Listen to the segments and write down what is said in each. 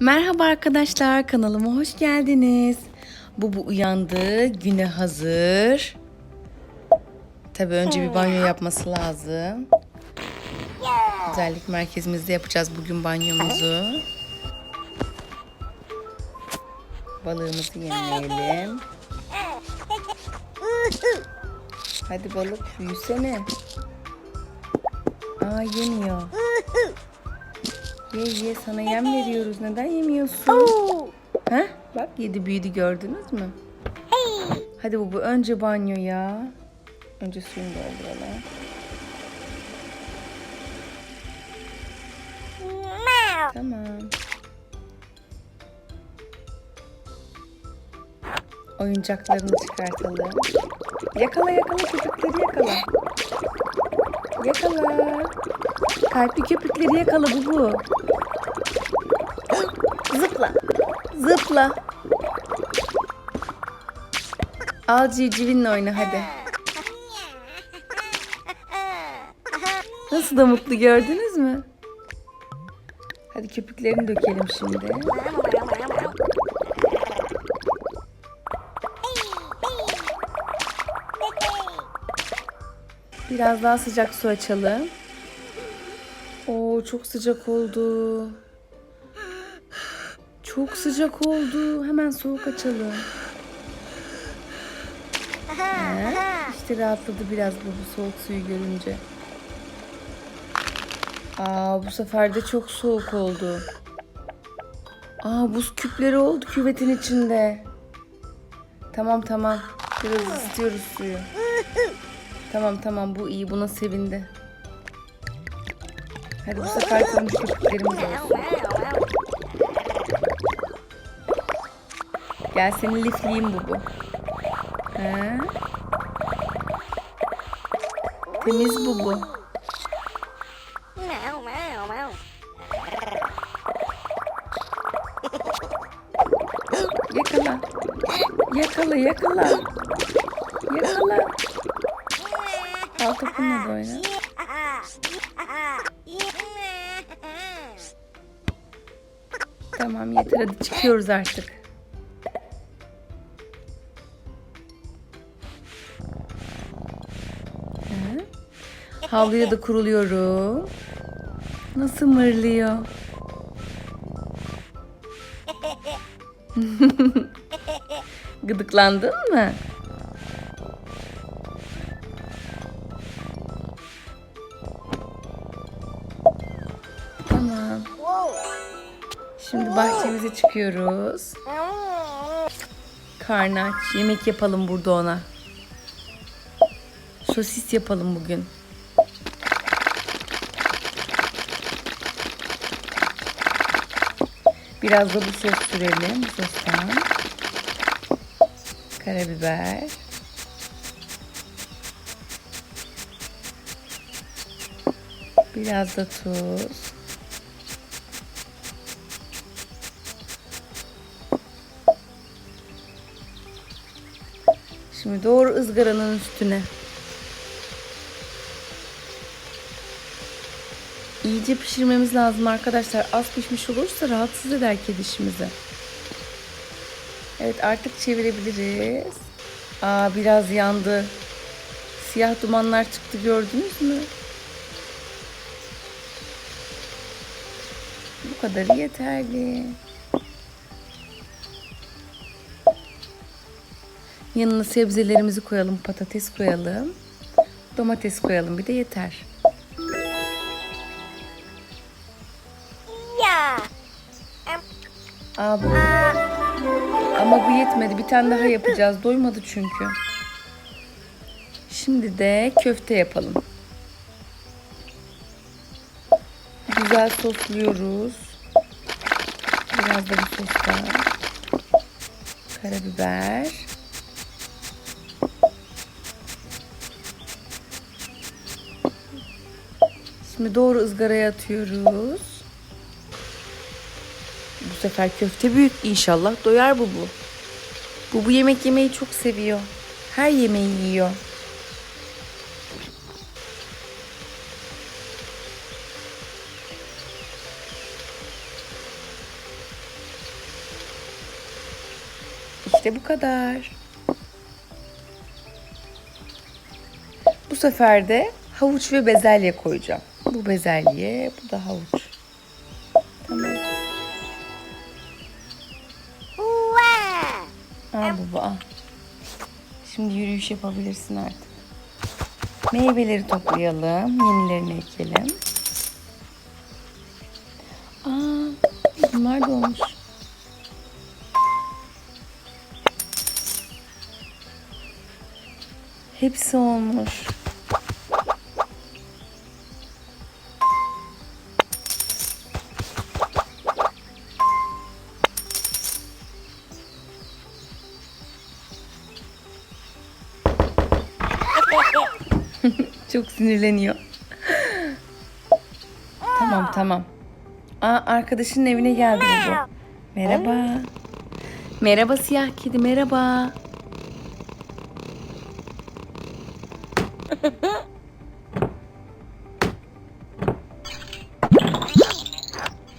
Merhaba arkadaşlar kanalıma hoş geldiniz. Bu bu uyandı güne hazır. Tabii önce bir banyo yapması lazım. Güzellik merkezimizde yapacağız bugün banyomuzu. Balığımızı yemleyelim. Hadi balık büyüsene. Aa yemiyor. Ye ye sana yem veriyoruz. Neden yemiyorsun? Ha? Bak yedi büyüdü gördünüz mü? Hadi bu önce banyoya. Önce suyunu dolduralım. Tamam. Oyuncaklarını çıkartalım. Yakala yakala köpükleri yakala. Yakala. Kalpli köpükleri yakala bu bu. Zıpla. Zıpla. Al civcivinle oyna hadi. Nasıl da mutlu gördünüz mü? Hadi köpüklerini dökelim şimdi. Biraz daha sıcak su açalım. Oo çok sıcak oldu. Çok sıcak oldu. Hemen soğuk açalım. He, işte rahatladı biraz bu, bu soğuk suyu görünce. Aa bu sefer de çok soğuk oldu. Aa buz küpleri oldu küvetin içinde. Tamam tamam. Biraz istiyoruz suyu. Tamam tamam bu iyi buna sevindi. Hadi bu sefer köpüklerimiz olsun. Gel seni lifleyeyim bu bu. He? Temiz bu bu. Yakala. Yakala yakala. Yakala. Al topunla da oyna. Tamam yeter hadi çıkıyoruz artık. Havluya da kuruluyorum. Nasıl mırlıyor? Gıdıklandın mı? Tamam. Şimdi bahçemize çıkıyoruz. Karnı aç. Yemek yapalım burada ona. Sosis yapalım bugün. Biraz da bu sos sürelim. Sostan. Karabiber. Biraz da tuz. Şimdi doğru ızgaranın üstüne. İyice pişirmemiz lazım arkadaşlar. Az pişmiş olursa rahatsız eder kedişimizi. Evet artık çevirebiliriz. Aa biraz yandı. Siyah dumanlar çıktı gördünüz mü? Bu kadarı yeterli. Yanına sebzelerimizi koyalım, patates koyalım. Domates koyalım bir de yeter. Bu. Ama bu yetmedi. Bir tane daha yapacağız. Doymadı çünkü. Şimdi de köfte yapalım. Güzel sosluyoruz. Biraz da bu sostan. Karabiber. Şimdi doğru ızgaraya atıyoruz. Sefer köfte büyük inşallah doyar bu bu. Bu bu yemek yemeyi çok seviyor. Her yemeği yiyor. İşte bu kadar. Bu sefer de havuç ve bezelye koyacağım. Bu bezelye, bu da havuç. Al baba. Şimdi yürüyüş yapabilirsin artık. Meyveleri toplayalım. Yenilerini ekelim. Aa, bunlar da olmuş. Hepsi olmuş. Çok sinirleniyor. tamam tamam. Aa, arkadaşının evine geldi bu. Merhaba. Merhaba siyah kedi merhaba.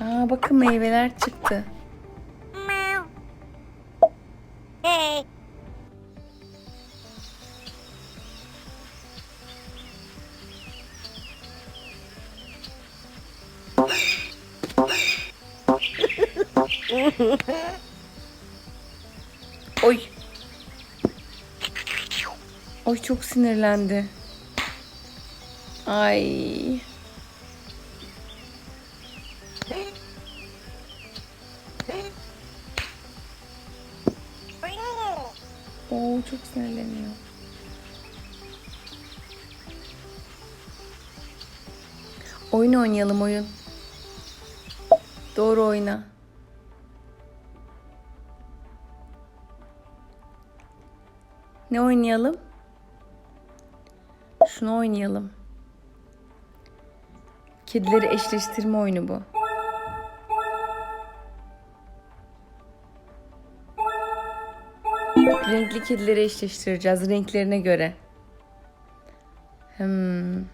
Aa, bakın meyveler çıktı. Çok sinirlendi. Ay. Oo çok sinirleniyor. Oyun oynayalım oyun. Doğru oyna. Ne oynayalım? Şunu oynayalım. Kedileri eşleştirme oyunu bu. Renkli kedileri eşleştireceğiz renklerine göre. Hmm.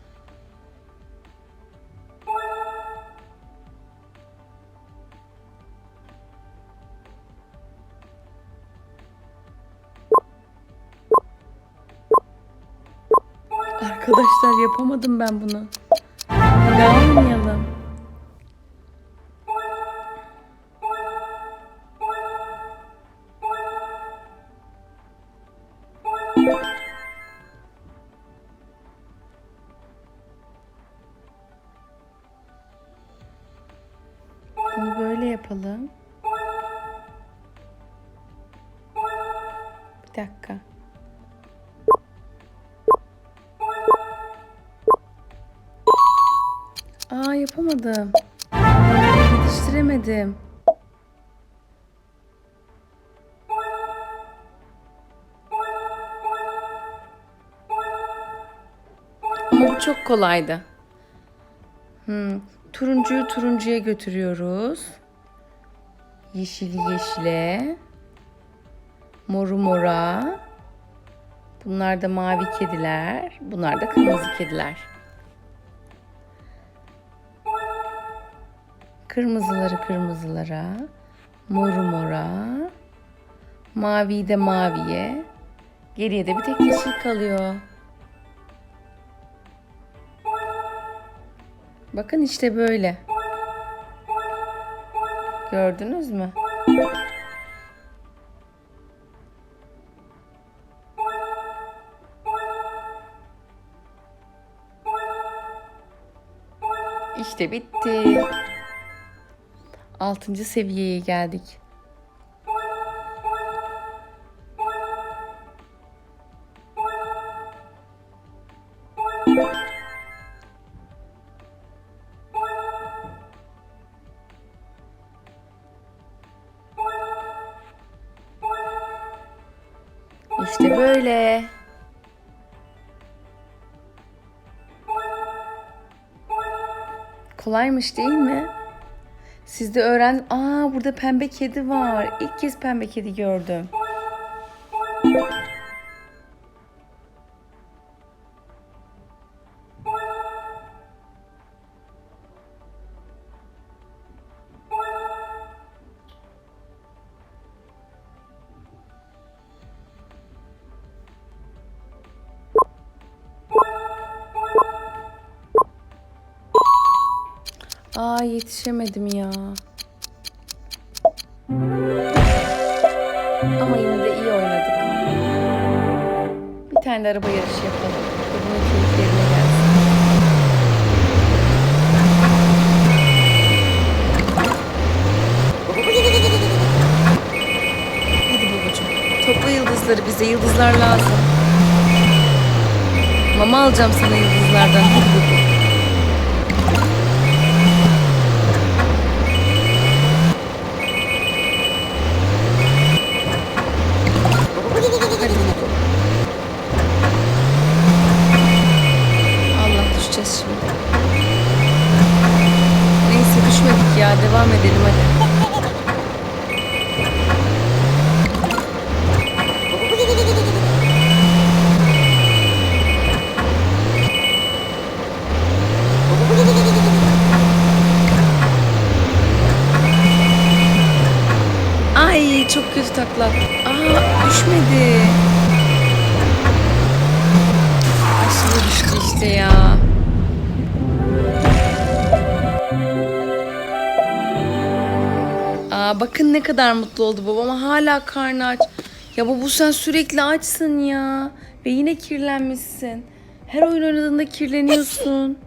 Arkadaşlar yapamadım ben bunu. Ne oynayalım? Bunu böyle yapalım. Bir dakika. Yapamadım. Yetiştiremedim. Ama bu çok kolaydı. Hmm. Turuncuyu turuncuya götürüyoruz. Yeşili yeşile. Moru mora. Bunlar da mavi kediler. Bunlar da kırmızı kediler. Kırmızıları kırmızılara, moru mora, maviyi de maviye. Geriye de bir tek yeşil kalıyor. Bakın işte böyle. Gördünüz mü? İşte bitti. Altıncı seviyeye geldik. İşte böyle. Kolaymış değil mi? Siz de öğren... Aa burada pembe kedi var. İlk kez pembe kedi gördüm. Aa yetişemedim ya. Ama yine de iyi oynadık. Bir tane de araba yarışı yapalım. Bunun keyif yerine gelsin. Hadi babacığım. Topla yıldızları bize. Yıldızlar lazım. Mama alacağım sana yıldızlardan. Hadi bakalım. Ya. Devam edelim hadi. Ay çok kötü takla. Aa düşmedi. Aşırı düştü işte ya. Aa bakın ne kadar mutlu oldu babam hala karnı aç. Ya baba sen sürekli açsın ya. Ve yine kirlenmişsin. Her oyun oynadığında kirleniyorsun.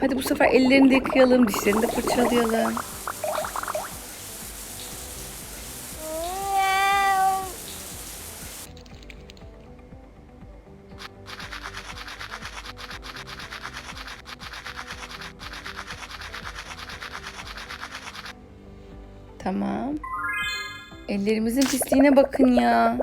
Hadi bu sefer ellerini de yıkayalım, dişlerini de fırçalayalım. Tamam. Ellerimizin pisliğine bakın ya.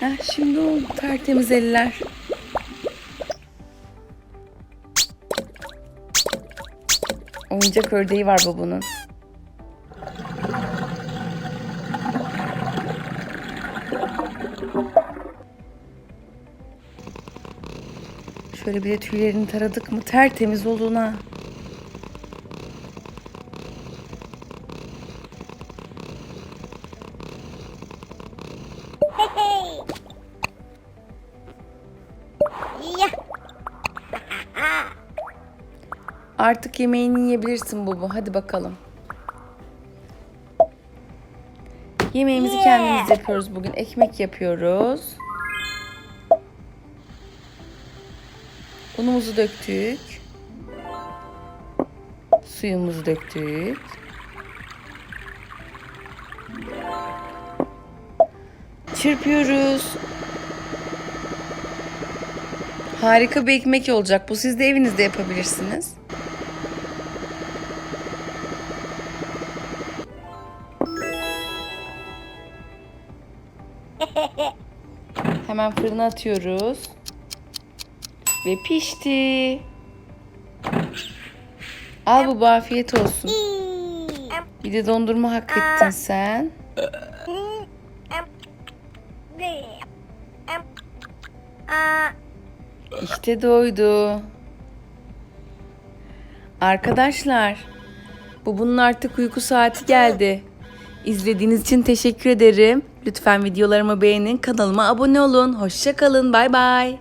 Heh, şimdi oldu tertemiz eller. Oyuncak ördeği var babanın. Şöyle bir de tüylerini taradık mı tertemiz. Yeah. Artık yemeğini yiyebilirsin baba. Hadi bakalım. Yemeğimizi kendimiz yapıyoruz bugün. Ekmek yapıyoruz. Unumuzu döktük. Suyumuzu döktük. Çırpıyoruz. Harika bir ekmek olacak. Bu siz de evinizde yapabilirsiniz. Hemen fırına atıyoruz. Ve pişti. Al bu afiyet olsun. Bir de dondurma hak ettin sen. İşte doydu. Arkadaşlar, bu bunun artık uyku saati geldi. İzlediğiniz için teşekkür ederim. Lütfen videolarımı beğenin, kanalıma abone olun. Hoşça kalın, bay bay.